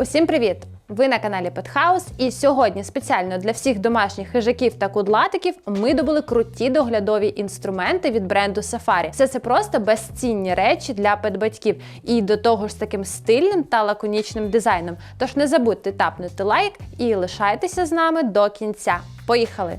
Усім привіт! Ви на каналі Петхаус, і сьогодні спеціально для всіх домашніх хижаків та кудлатиків ми добули круті доглядові інструменти від бренду Safari. Все це просто безцінні речі для педбатьків і до того ж з таким стильним та лаконічним дизайном. Тож не забудьте тапнути лайк і лишайтеся з нами до кінця. Поїхали!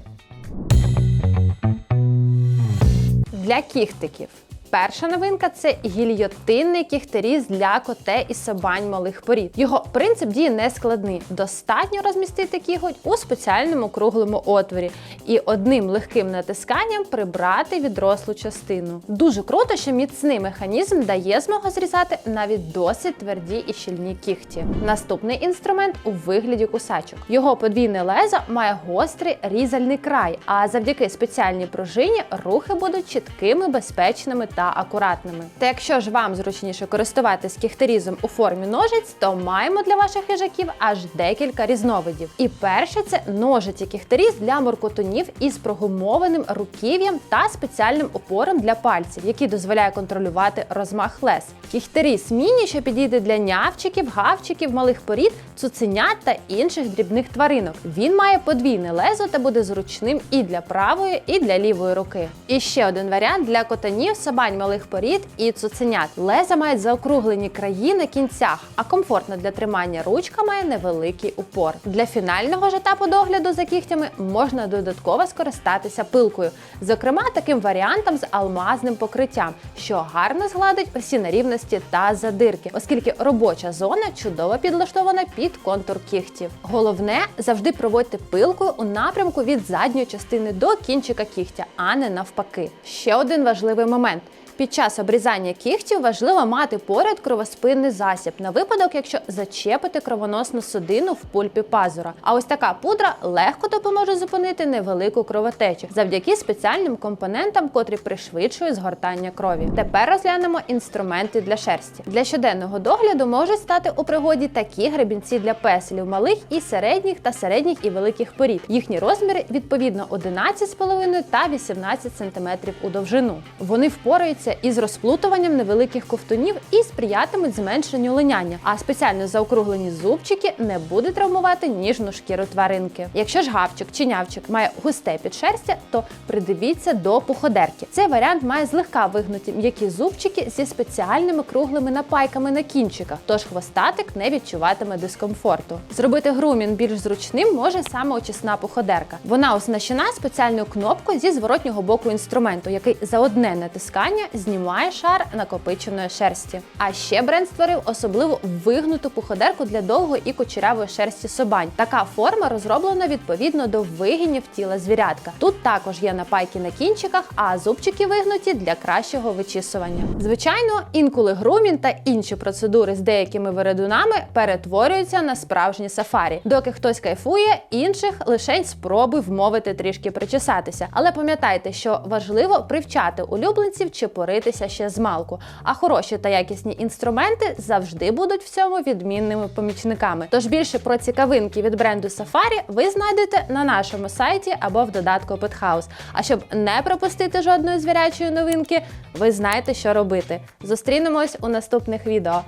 Для кіхтиків. Перша новинка це гільйотинний кіхтеріз для коте і собань малих порід. Його принцип дії не складний. Достатньо розмістити кіготь у спеціальному круглому отворі і одним легким натисканням прибрати відрослу частину. Дуже круто, що міцний механізм дає змогу зрізати навіть досить тверді і щільні кігті. Наступний інструмент у вигляді кусачок. Його подвійне лезо має гострий різальний край, а завдяки спеціальній пружині рухи будуть чіткими, безпечними та акуратними. Та якщо ж вам зручніше користуватись кіхтерізом у формі ножиць, то маємо для ваших хижаків аж декілька різновидів. І перше це ножиці кіхтеріз для моркотунів із прогумованим руків'ям та спеціальним опором для пальців, який дозволяє контролювати розмах лез. Кіхтеріз міні, що підійде для нявчиків, гавчиків, малих порід, цуценят та інших дрібних тваринок. Він має подвійне лезо та буде зручним і для правої, і для лівої руки. І ще один варіант для котанів, собань малих порід і цуценят. Леза мають заокруглені краї на кінцях, а комфортна для тримання ручка має невеликий упор. Для фінального ж етапу догляду за кігтями можна додатково скористатися пилкою, зокрема таким варіантом з алмазним покриттям, що гарно згладить усі нерівності та задирки, оскільки робоча зона чудово підлаштована під контур кігтів. Головне завжди проводьте пилкою у напрямку від задньої частини до кінчика кігтя, а не навпаки. Ще один важливий момент. Під час обрізання кігтів важливо мати поряд кровоспинний засіб на випадок, якщо зачепити кровоносну судину в пульпі пазура. А ось така пудра легко допоможе зупинити невелику кровотечу завдяки спеціальним компонентам, котрі пришвидшують згортання крові. Тепер розглянемо інструменти для шерсті. Для щоденного догляду можуть стати у пригоді такі гребінці для песелів малих і середніх та середніх і великих порід. Їхні розміри відповідно 11,5 та 18 см у довжину. Вони впораються із розплутуванням невеликих ковтунів і сприятимуть зменшенню линяння, а спеціально заокруглені зубчики не будуть травмувати ніжну шкіру тваринки. Якщо ж гавчик чи нявчик має густе підшерстя, то придивіться до пуходерки. Цей варіант має злегка вигнуті м'які зубчики зі спеціальними круглими напайками на кінчиках, тож хвостатик не відчуватиме дискомфорту. Зробити грумін більш зручним може саме очисна пуходерка. Вона оснащена спеціальною кнопкою зі зворотнього боку інструменту, який за одне натискання знімає шар накопиченої шерсті. А ще бренд створив особливо вигнуту пуходерку для довгої і кучерявої шерсті собань. Така форма розроблена відповідно до вигинів тіла звірятка. Тут також є напайки на кінчиках, а зубчики вигнуті для кращого вичісування. Звичайно, інколи грумін та інші процедури з деякими вередунами перетворюються на справжні сафарі. Доки хтось кайфує, інших лише спроби вмовити трішки причесатися. Але пам'ятайте, що важливо привчати улюбленців чи поритися ще з малку. А хороші та якісні інструменти завжди будуть в цьому відмінними помічниками. Тож більше про цікавинки від бренду Safari ви знайдете на нашому сайті або в додатку Pethouse. А щоб не пропустити жодної звірячої новинки, ви знаєте, що робити. Зустрінемось у наступних відео.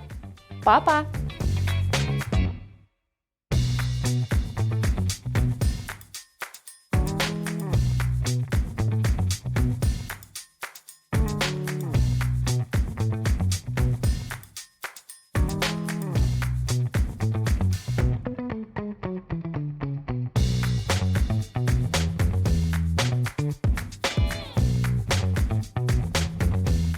Па-па!